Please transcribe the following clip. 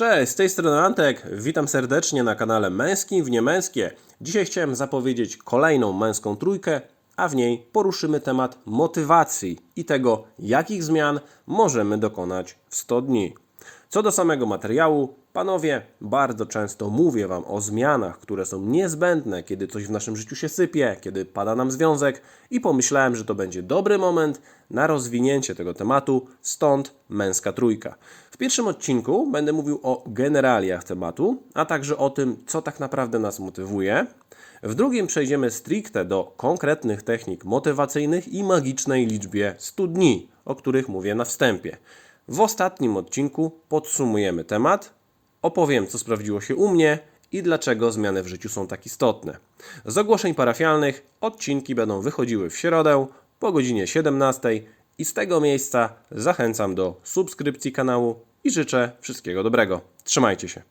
Cześć, z tej strony Antek. Witam serdecznie na kanale Męskim w Niemęskie. Dzisiaj chciałem zapowiedzieć kolejną męską trójkę, a w niej poruszymy temat motywacji i tego, jakich zmian możemy dokonać w 100 dni. Co do samego materiału, panowie, bardzo często mówię Wam o zmianach, które są niezbędne, kiedy coś w naszym życiu się sypie, kiedy pada nam związek i pomyślałem, że to będzie dobry moment na rozwinięcie tego tematu, stąd męska trójka. W pierwszym odcinku będę mówił o generaliach tematu, a także o tym, co tak naprawdę nas motywuje. W drugim przejdziemy stricte do konkretnych technik motywacyjnych i magicznej liczbie 100 dni, o których mówię na wstępie. W ostatnim odcinku podsumujemy temat, opowiem, co sprawdziło się u mnie i dlaczego zmiany w życiu są tak istotne. Z ogłoszeń parafialnych odcinki będą wychodziły w środę po godzinie 17 i z tego miejsca zachęcam do subskrypcji kanału i życzę wszystkiego dobrego. Trzymajcie się.